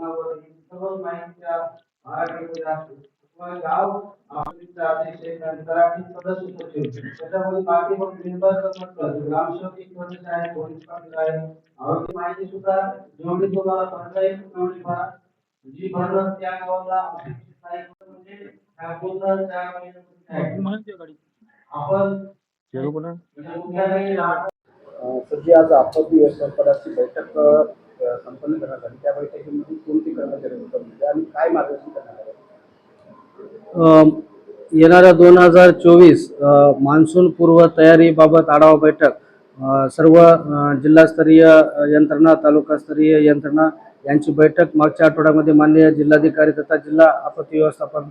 जनावर सर्व माहितीच्या आराखड्यामध्ये असते त्यामुळे गाव आपत्तीचा अध्यक्ष एक आणि तलाठी सदस्य सचिव त्याच्यामध्ये बाकी मग मेंबर नसतात. ग्रामसेवक एक सदस्य आहे पोलीस पाटील आहे. आरोग्य माहिती सुद्धा जेवढी तुम्हाला भरता येईल तेवढी भरा. जी त्या गावाला अपेक्षित आहे. म्हणजे आहे. आपण सध्या आज आपत्ती व्यवस्थापनाची बैठक संपन्न करण्यात आली. त्या बैठकीमध्ये कोणते कर्मचारी उपस्थित आणि काय मार्गदर्शन करण्यात आलं? येणाऱ्या दोन हजार चोवीस मान्सून पूर्व तयारीबाबत आढावा बैठक सर्व जिल्हास्तरीय यंत्रणा तालुकास्तरीय यंत्रणा यांची बैठक मागच्या आठवड्यामध्ये माननीय जिल्हाधिकारी तथा जिल्हा आपत्ती व्यवस्थापन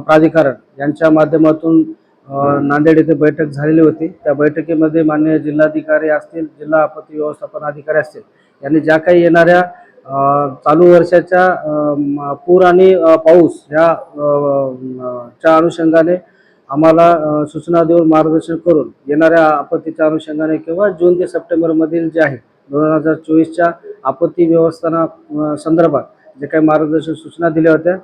प्राधिकरण यांच्या माध्यमातून नांदेड येथे बैठक झालेली होती. त्या बैठकीमध्ये माननीय जिल्हाधिकारी असतील जिल्हा आपत्ती व्यवस्थापन अधिकारी असतील यांनी ज्या काही येणाऱ्या चालू वर्षाच्या पूर आणि पाऊस ह्या च्या अनुषंगाने आम्हाला सूचना देऊन मार्गदर्शन करून येणाऱ्या आपत्तीच्या अनुषंगाने किंवा जून ते सप्टेंबरमधील जे आहे दोन हजार चोवीसच्या आपत्ती व्यवस्थापना संदर्भात जे काही मार्गदर्शन सूचना दिल्या होत्या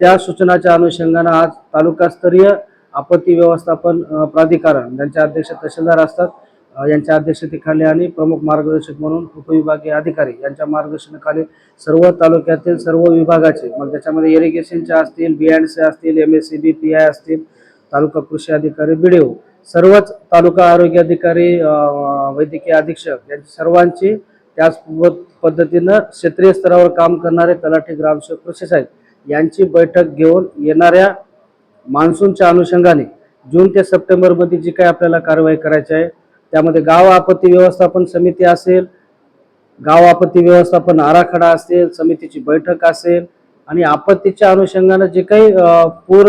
त्या सूचनाच्या अनुषंगानं आज तालुकास्तरीय आपत्ती व्यवस्थापन प्राधिकरण ज्यांचे अध्यक्ष तहसीलदार असतात यांच्या अध्यक्षतेखाली आणि प्रमुख मार्गदर्शक म्हणून उपविभागीय अधिकारी यांच्या मार्गदर्शनाखाली सर्व तालुक्यातील सर्व विभागाचे म्हणजे मग त्याच्यामध्ये इरिगेशनचे असतील बी असतील M S C B P I असतील तालुका कृषी अधिकारी बी डी ओ सर्वच तालुका आरोग्य अधिकारी वैद्यकीय अधीक्षक यांची सर्वांची त्याच पद्धतीनं क्षेत्रीय स्तरावर काम करणारे तलाठी ग्रामसेवक कृषी साहेब यांची बैठक घेऊन येणाऱ्या मान्सूनच्या अनुषंगाने जून ते सप्टेंबरमध्ये जी काही आपल्याला कारवाई करायची आहे त्यामध्ये गाव आपत्ती व्यवस्थापन समिती असेल गाव आपत्ती व्यवस्थापन आराखडा असेल समितीची बैठक असेल आणि आपत्तीच्या अनुषंगानं जे काही पूर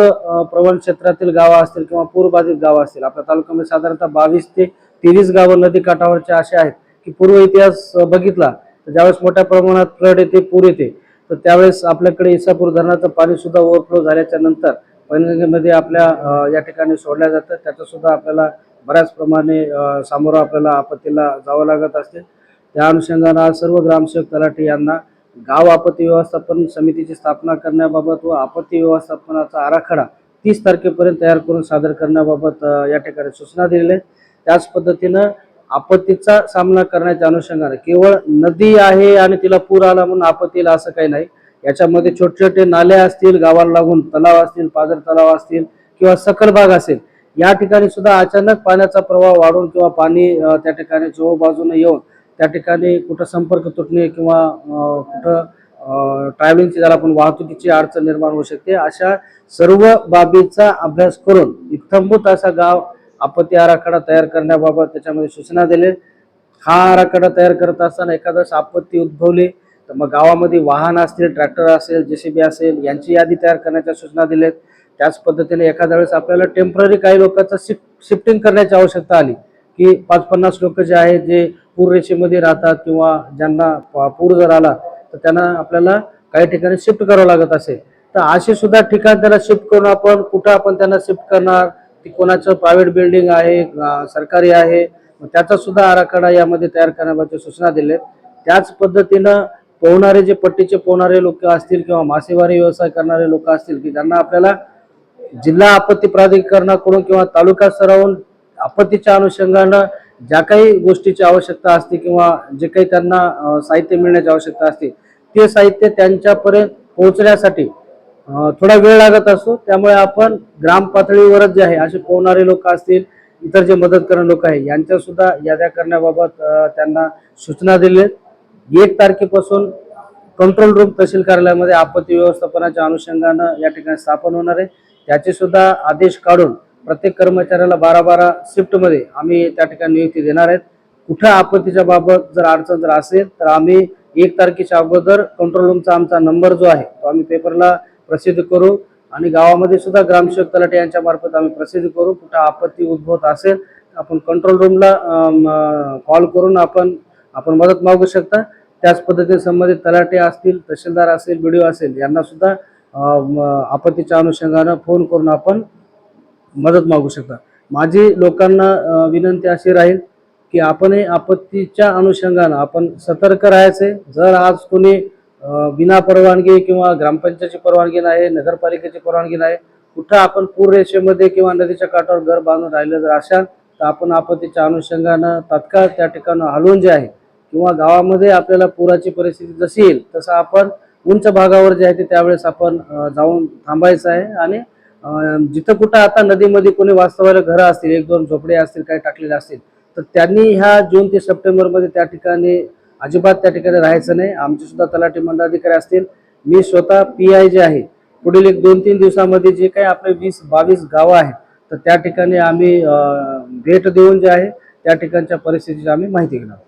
प्रवण क्षेत्रातील गावं असतील किंवा पूरबाधित गावं असतील आपल्या तालुक्यामध्ये साधारणतः बावीस ते तेवीस गावं नदी काठावरचे असे आहेत की पूर्व इतिहास बघितला तर ज्यावेळेस मोठ्या प्रमाणात फ्लड येते पूर येते तर त्यावेळेस आपल्याकडे इसापूर धरणाचं पाणी सुद्धा ओव्हरफ्लो झाल्याच्यानंतर पैनगंगेमध्ये आपल्या या ठिकाणी सोडल्या जातं त्याचं सुद्धा आपल्याला बऱ्याच प्रमाणे सामोरं आपल्याला आपत्तीला जावं लागत असते. त्या अनुषंगानं आज सर्व ग्रामसेवक तलाठी यांना गाव आपत्ती व्यवस्थापन समितीची स्थापना करण्याबाबत व आपत्ती व्यवस्थापनाचा आराखडा तीस तारखेपर्यंत तयार करून सादर करण्याबाबत या ठिकाणी सूचना दिलेल्या आहेत. त्याच पद्धतीनं आपत्तीचा सामना करण्याच्या अनुषंगाने केवळ नदी आहे आणि तिला पूर आला म्हणून आपत्तीला असं काही नाही. याच्यामध्ये छोटे छोटे नाले असतील गावाला लागून तलाव असतील पाजर तलाव असतील किंवा सकल भाग असेल या ठिकाणी सुद्धा अचानक पाण्याचा प्रवाह वाढून किंवा पाणी त्या ठिकाणी चोह बाजूने येऊन त्या ठिकाणी कुठं संपर्क तुटणे किंवा कुठं ट्रॅव्हलिंगची ज्याला आपण वाहतुकीची अडचण निर्माण होऊ शकते. अशा सर्व बाबीचा अभ्यास करून इत्थंभूत असा गाव आपत्ती आराखडा तयार करण्याबाबत त्याच्यामध्ये सूचना दिले हा आराखडा तयार करत असताना एखादं आपत्ती उद्भवली तर मग गावामध्ये वाहन असतील ट्रॅक्टर असेल जेसीबी असेल यांची यादी तयार करण्याच्या सूचना दिल्यात. त्याच पद्धतीने एखाद्या वेळेस आपल्याला टेंपररी काही लोकांचं शिफ्ट शिफ्टिंग करण्याची आवश्यकता आली की पाच पन्नास लोक जे आहेत जे पूर रेषेमध्ये राहतात किंवा ज्यांना प- पूर जर आला तर त्यांना आपल्याला काही ठिकाणी शिफ्ट करावं लागत असेल तर असे सुद्धा ठिकाण त्यांना शिफ्ट करून आपण कुठं आपण त्यांना शिफ्ट करणार ती कोणाचं प्रायव्हेट बिल्डिंग आहे सरकारी आहे त्याचा सुद्धा आराखडा यामध्ये तयार करण्याबाबत सूचना दिल्या त्याच पद्धतीनं पोहणारे जे पट्टीचे पोहणारे लोक असतील किंवा मासेमारी व्यवसाय करणारे लोक असतील की ज्यांना आपल्याला जिल्हा आपत्ती प्राधिकरणाकडून किंवा तालुका स्तरावरून आपत्तीच्या अनुषंगानं ज्या काही गोष्टीची आवश्यकता असते किंवा जे काही त्यांना साहित्य मिळण्याची आवश्यकता असते ते साहित्य त्यांच्यापर्यंत पोहोचण्यासाठी थोडा वेळ लागत असतो त्यामुळे आपण ग्राम पातळीवरच जे आहे असे पोहणारे लोक असतील इतर जे मदत करणारे लोक आहे यांच्या सुद्धा याद्या करण्याबाबत त्यांना सूचना दिल्या आहेत. एक तारखेपासून कंट्रोल रूम तहसील कार्यालयामध्ये आपत्ती व्यवस्थापनाच्या अनुषंगानं या ठिकाणी स्थापन होणार आहे त्याचे सुद्धा आदेश काढून प्रत्येक कर्मचाऱ्याला बारा बारा शिफ्टमध्ये आम्ही त्या ठिकाणी नियुक्ती देणार आहेत. कुठं आपत्तीच्या बाबत जर अडचण जर असेल तर आम्ही एक तारखेच्या अगोदर कंट्रोल रूमचा आमचा नंबर जो आहे तो आम्ही पेपरला प्रसिद्ध करू आणि गावामध्ये सुद्धा ग्रामसेवक तलाटे यांच्या मार्फत आम्ही प्रसिद्ध करू. कुठं आपत्ती उद्भवत असेल आपण कंट्रोल रूमला कॉल करून आपण आपण मदत मागू शकता. त्याच पद्धतीने संबंधित तलाटे असतील तहसीलदार असेल बी असेल यांना सुद्धा आपत्तीच्या अनुषंगानं फोन करून आपण मदत मागू शकता. माझी लोकांना विनंती अशी राहील की आपणही आपत्तीच्या अनुषंगानं आपण सतर्क राहायचे. जर आज कोणी विना परवानगी किंवा ग्रामपंचायतची परवानगी नाही नगरपालिकेची परवानगी नाही कुठं आपण पूर रेषेमध्ये किंवा नदीच्या काठावर घर बांधून राहिलं जर असाल तर आपण आपत्तीच्या अनुषंगानं तात्काळ त्या ठिकाणी हलवून जे आहे किंवा गावामध्ये आपल्याला पुराची परिस्थिती जशी येईल तसं आपण उंच भागावर जे आहे ते त्यावेळेस आपण जाऊन थांबायचं आहे. आणि जिथं कुठं आता नदीमध्ये कोणी वास्तवायला घरं असतील एक दोन झोपडे असतील काही टाकलेले असतील तर त्यांनी ह्या जून ते सप्टेंबरमध्ये त्या ठिकाणी अजिबात त्या ठिकाणी राहायचं नाही. आमचे सुद्धा तलाठी मंडळाधिकारी असतील. मी स्वतः पी आय जे आहे पुढील एक दोन तीन दिवसामध्ये जे काही आपले वीस बावीस गावं आहेत तर त्या ठिकाणी आम्ही भेट देऊन जे आहे त्या ठिकाणच्या परिस्थितीची आम्ही माहिती घेणार. आहोत.